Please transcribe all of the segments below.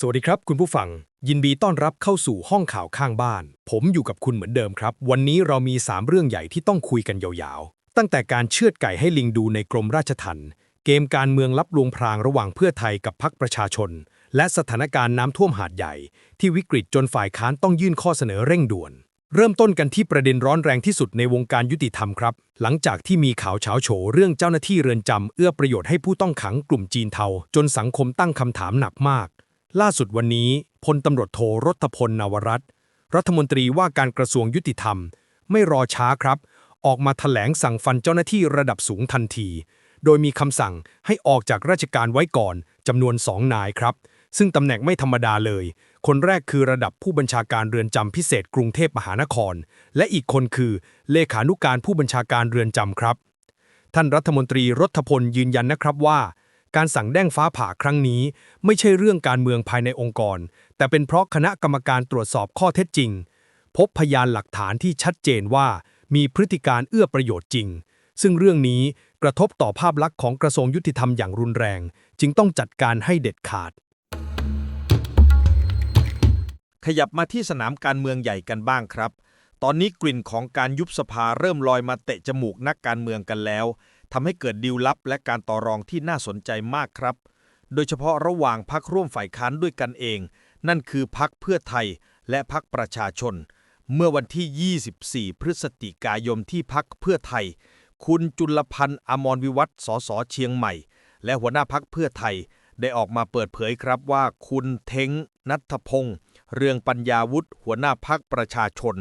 สวัสดีครับ คุณผู้ฟัง ยินดีต้อนรับเข้าสู่ห้องข่าวข้างบ้าน ผมอยู่กับคุณเหมือนเดิมครับ วันนี้เรามี 3 เรื่องใหญ่ที่ต้องคุยกันยาวๆ ตั้งแต่การเชือดไก่ให้ลิงดูในกรมราชทัณฑ์เกมการเมืองลับลวงพรางระหว่างเพื่อไทยกับพรรคประชาชน และสถานการณ์น้ำท่วมหาดใหญ่ ที่วิกฤตจนฝ่ายค้านต้องยื่นข้อเสนอเร่งด่วน เริ่มต้นกันที่ประเด็นร้อนแรงที่สุดในวงการยุติธรรมครับ หลังจากที่มีข่าวเฉาโฉเรื่องเจ้าหน้าที่เรือนจำเอื้อประโยชน์ให้ผู้ต้องขังกลุ่มจีนเทา จนสังคมตั้งคำถามหนักมาก ล่าสุดวันนี้พลตำรวจโทรถพลนวรัตน์รัฐมนตรีว่าการกระทรวงยุติธรรม ไม่รอช้าครับ ออกมาถแถลงสั่งฟันเจ้าหน้าที่ระดับสูงทันที โดยมีคำสั่งให้ออกจากราชการไว้ก่อนจำนวนสองนายครับ ซึ่งตำแหน่งไม่ธรรมดาเลย คนแรกคือระดับผู้บัญชาการเรือนจำพิเศษกรุงเทพมหานคร และอีกคนคือเลขานุการผู้บัญชาการเรือนจำครับ ท่านรัฐมนตรีรถพลยืนยันนะครับว่า การสั่งแด้งฟ้าผ่าครั้งนี้ ไม่ใช่เรื่องการเมืองภายในองค์กร แต่เป็นเพราะคณะกรรมการตรวจสอบข้อเท็จจริง พบพยานหลักฐานที่ชัดเจนว่ามีพฤติการเอื้อประโยชน์จริง ซึ่งเรื่องนี้กระทบต่อภาพลักษณ์ของกระทรวงยุติธรรมอย่างรุนแรง จึงต้องจัดการให้เด็ดขาด ขยับมาที่สนามการเมืองใหญ่กันบ้างครับ ตอนนี้กลิ่นของการยุบสภาเริ่มลอยมาเตะจมูกนักการเมืองกันแล้ว ทำให้เกิดดีลลับและการต่อรองที่น่าสนใจมากครับ โดยเฉพาะระหว่างพักร่วมฝ่ายค้านด้วยกันเอง นั่นคือพักเพื่อไทยและพักประชาชน เมื่อวันที่ 24 พฤศจิกายนที่พักเพื่อไทย คุณจุลพันธ์อมรวิวัฒสสเชียงใหม่ และหัวหน้าพักเพื่อไทย ได้ออกมาเปิดเผยครับว่าคุณเทงนัทพงศ์เรืองปัญญาวุฒิหัวหน้าพักประชาชน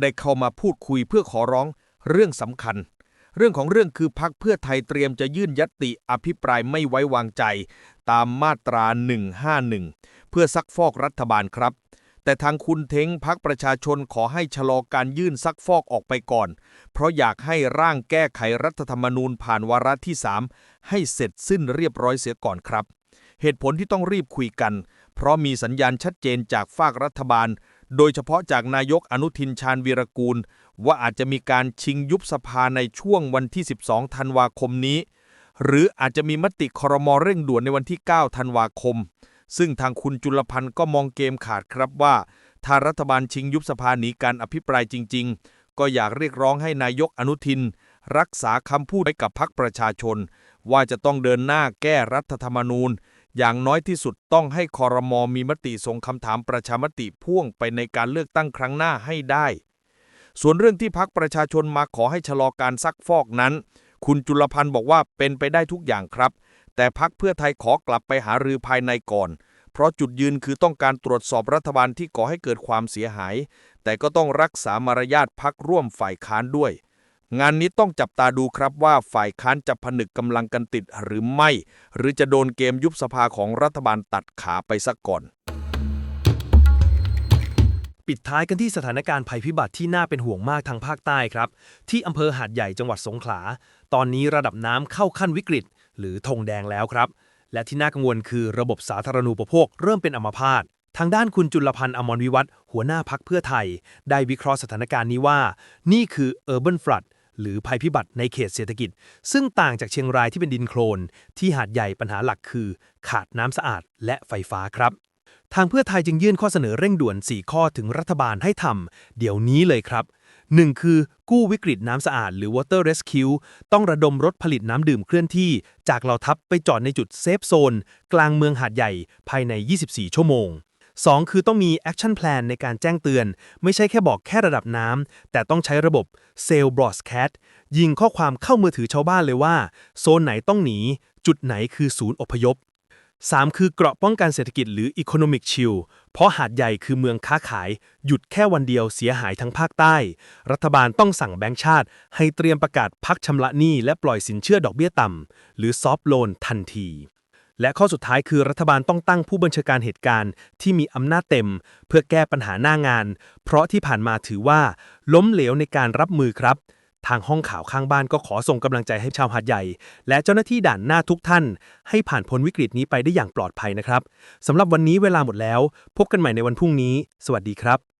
ได้เข้ามาพูดคุยเพื่อขอร้องเรื่องสำคัญ เรื่องของเรื่องคือพักเพื่อไทยเตรียมจะยื่นยัตติอภิปรายไม่ไว้วางใจ ตามมาตรา 151 เพื่อซักฟอกรัฐบาลครับ แต่ทางคุณเท้งพักประชาชนขอให้ชะลอการยื่นซักฟอกออกไปก่อน เพราะอยากให้ร่างแก้ไขรัฐธรรมนูญผ่านวาระที่ 3 ให้เสร็จสิ้นเรียบร้อยเสียก่อนครับ เหตุผลที่ต้องรีบคุยกัน เพราะมีสัญญาณชัดเจนจากฝากรัฐบาล โดยเฉพาะจากนายกอนุทินชาญวีรกูล ว่าอาจจะมีการชิงยุบสภาในช่วงวันที่ 12 ธันวาคมนี้ หรืออาจจะมีมติครมเร่งด่วนในวันที่ 9 ธันวาคม ซึ่งทางคุณจุลพันธ์ก็มองเกมขาดครับว่า ถ้ารัฐบาลชิงยุบสภาหนีการอภิปรายจริง ๆ ก็อยากเรียกร้องให้นายกอนุทิน รักษาคำพูดไว้กับพรรคประชาชน ว่าจะต้องเดินหน้าแก้รัฐธรรมนูญ อย่างน้อยที่สุดต้องให้คอรมอมีมติส่งคำถามประชามติพ่วงไปในการเลือกตั้งครั้งหน้าให้ได้ ส่วนเรื่องที่พักประชาชนมาขอให้ชะลอการซักฟอกนั้น คุณจุลพันธ์บอกว่าเป็นไปได้ทุกอย่างครับ แต่พักเพื่อไทยขอกลับไปหารือภายในก่อน เพราะจุดยืนคือต้องการตรวจสอบรัฐบาลที่ก่อให้เกิดความเสียหาย แต่ก็ต้องรักษามารยาทพักร่วมฝ่ายค้านด้วย งานนี้ต้องจับตาดูครับว่าฝ่ายค้านจะผนึกกำลังกันติดหรือไม่ หรือจะโดนเกมยุบสภาของรัฐบาลตัดขาไปซะก่อน ปิดท้ายกันที่สถานการณ์ภัยพิบัติที่น่าเป็นห่วงมากทางภาคใต้ครับ ที่อำเภอหาดใหญ่จังหวัดสงขลา ตอนนี้ระดับน้ำเข้าขั้นวิกฤต หรือธงแดงแล้วครับ และที่น่ากังวลคือระบบสาธารณูปโภคเริ่มเป็นอัมพาตทางด้านคุณจุลพันธ์อมรวิวัฒหัวหน้าพักเพื่อไทย ได้วิเคราะห์สถานการณ์นี้ว่า นี่คือ Urban Flood หรือภัยพิบัติในเขตเศรษฐกิจ ซึ่งต่างจากเชียงรายที่เป็นดินโคลน ที่หาดใหญ่ปัญหาหลักคือ ขาดน้ำสะอาดและไฟฟ้าครับ ทางเพื่อไทยจึงยื่นข้อเสนอเร่งด่วน 4 ข้อถึงรัฐบาลให้ทำเดี๋ยวนี้เลยครับ 1. คือกู้วิกฤตน้ำสะอาดหรือ water rescue ต้องระดมรถผลิตน้ำดื่มเคลื่อนที่ จากเหล่าทัพไปจอดในจุดเซฟโซน กลางเมืองหาดใหญ่ภายใน 24 ชั่วโมง 2. คือต้องมี action plan ในการแจ้งเตือน ไม่ใช่แค่บอกแค่ระดับน้ำ แต่ต้องใช้ระบบ Cell Broadcast ยิงข้อความเข้ามือถือชาวบ้านเลยว่า โซนไหนต้องหนี จุดไหนคือศูนย์อพยพ 3. คือเกราะป้องกันเศรษฐกิจหรือ Economic Shield เพราะหาดใหญ่คือเมืองค้าขาย หยุดแค่วันเดียวเสียหายทั้งภาคใต้ รัฐบาลต้องสั่งแบงก์ชาติ ให้เตรียมประกาศพักชำระหนี้และปล่อยสินเชื่อดอกเบี้ยต่ำหรือ Soft Loan ทันที และข้อสุดท้ายคือรัฐบาลต้องตั้งผู้บัญชาการเหตุการณ์ที่มีอำนาจเต็ม เพื่อแก้ปัญหาหน้างาน เพราะที่ผ่านมาถือว่า ล้มเหลวในการรับมือครับ ทางห้องข่าวข้างบ้านก็ขอส่งกำลังใจให้ชาวหาดใหญ่ และเจ้าหน้าที่ด่านหน้าทุกท่าน ให้ผ่านพ้นวิกฤตนี้ไปได้อย่างปลอดภัยนะครับสำหรับวันนี้เวลาหมดแล้ว พบกันใหม่ในวันพรุ่งนี้ สวัสดีครับ